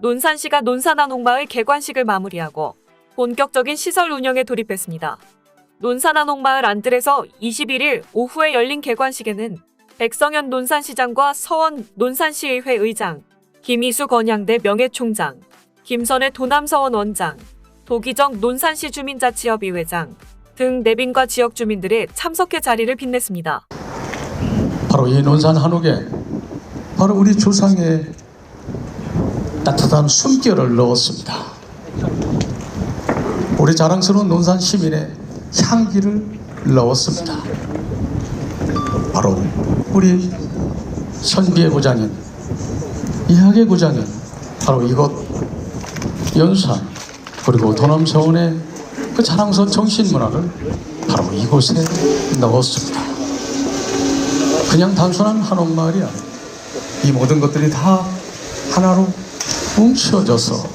논산시가 논산한옥마을 개관식을 마무리하고 본격적인 시설 운영에 돌입했습니다. 논산한옥마을 안뜰에서 21일 오후에 열린 개관식에는 백성현 논산시장과 서원 논산시의회 의장, 김희수 건양대 명예총장, 김선혜 도남서원 원장, 도기정 논산시 주민자치협의 회장 등 내빈과 지역 주민들의 참석해 자리를 빛냈습니다. 바로 이 논산 한옥에 바로 우리 조상의 따뜻한 숨결을 넣었습니다. 우리 자랑스러운 논산 시민의 향기를 넣었습니다. 바로 우리 선비의 고장인 이학의 고장인 바로 이곳 연산 그리고 도남서원의 그 자랑스러운 정신문화를 바로 이곳에 넣었습니다. 그냥 단순한 한옥마을이 아니라 이 모든 것들이 다 하나로 뭉쳐져서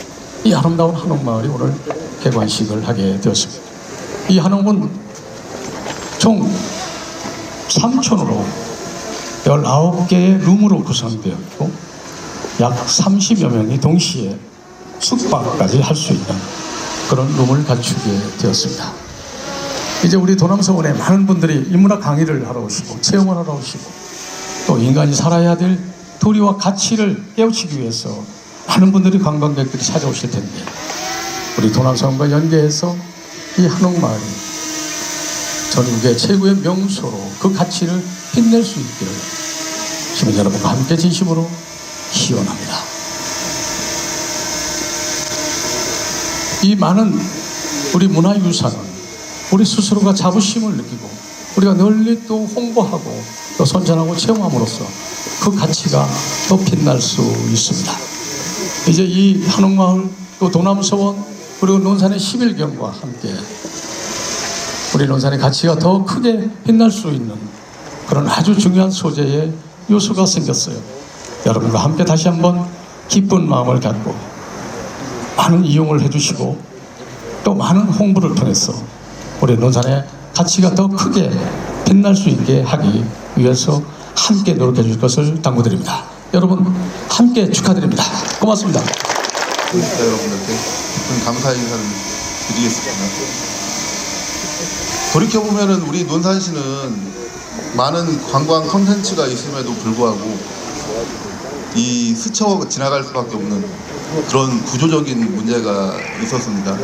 이 아름다운 한옥마을이 오늘 개관식을 하게 되었습니다. 이 한옥은 총 3촌으로 19개의 룸으로 구성되어 있고 약 30여 명이 동시에 숙박까지 할 수 있는 그런 룸을 갖추게 되었습니다. 이제 우리 도남서원에 많은 분들이 인문학 강의를 하러 오시고 체험을 하러 오시고 또 인간이 살아야 될 도리와 가치를 깨우치기 위해서 많은 분들이 관광객들이 찾아오실 텐데 우리 도남서원과 연계해서 이 한옥마을이 전국의 최고의 명소로 그 가치를 빛낼 수 있기를 시민 여러분과 함께 진심으로 기원합니다. 이 많은 우리 문화유산은 우리 스스로가 자부심을 느끼고 우리가 널리 또 홍보하고 또 선전하고 체험함으로써 그 가치가 더 빛날 수 있습니다. 이제 이 한옥마을 또 도남서원 그리고 논산의 11경과 함께 우리 논산의 가치가 더 크게 빛날 수 있는 그런 아주 중요한 소재의 요소가 생겼어요. 여러분과 함께 다시 한번 기쁜 마음을 갖고 많은 이용을 해주시고 또 많은 홍보를 통해서 우리 논산의 가치가 더 크게 빛날 수 있게 하기 위해서 함께 노력해 주실 것을 당부드립니다. 여러분 함께 축하드립니다. 고맙습니다. 구독자 여러분들께 깊은 감사 인사를 드리겠습니다. 돌이켜 보면은 우리 논산시는 많은 관광 컨텐츠가 있음에도 불구하고 이 스쳐 지나갈 수밖에 없는 그런 구조적인 문제가 있었습니다.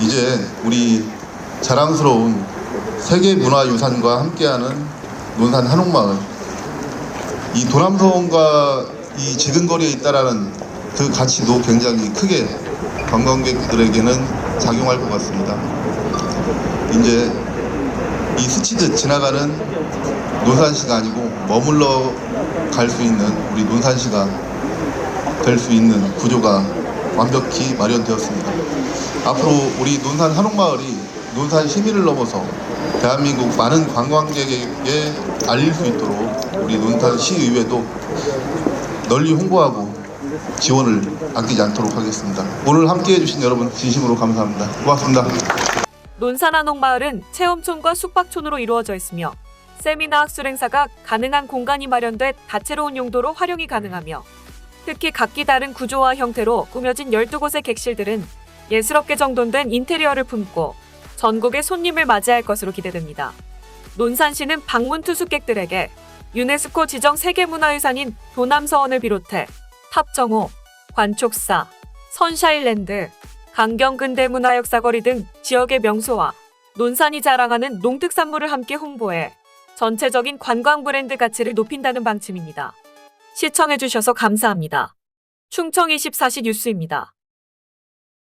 이제 우리 자랑스러운 세계 문화유산과 함께하는 논산 한옥마을 이 도남서원과 이 지근거리에 있다라는 그 가치도 굉장히 크게 관광객들에게는 작용할 것 같습니다. 이제 이 스치듯 지나가는 논산시가 아니고 머물러 갈 수 있는 우리 논산시가 될 수 있는 구조가 완벽히 마련되었습니다. 앞으로 우리 논산 한옥마을이 논산 시민을 넘어서 대한민국 많은 관광객에게 알릴 수 있도록 우리 논산 시의회도 널리 홍보하고 지원을 아끼지 않도록 하겠습니다. 오늘 함께 해 주신 여러분 진심으로 감사합니다. 고맙습니다. 논산한옥마을은 체험촌과 숙박촌으로 이루어져 있으며 세미나 학술 행사가 가능한 공간이 마련돼 다채로운 용도로 활용이 가능하며 특히 각기 다른 구조와 형태로 꾸며진 12곳의 객실들은 예스럽게 정돈된 인테리어를 품고 전국의 손님을 맞이할 것으로 기대됩니다. 논산시는 방문 투숙객들에게 유네스코 지정 세계문화유산인 도남서원을 비롯해 탑정호, 관촉사, 선샤일랜드, 강경근대문화역사거리 등 지역의 명소와 논산이 자랑하는 농특산물을 함께 홍보해 전체적인 관광 브랜드 가치를 높인다는 방침입니다. 시청해주셔서 감사합니다. 충청24시 뉴스입니다.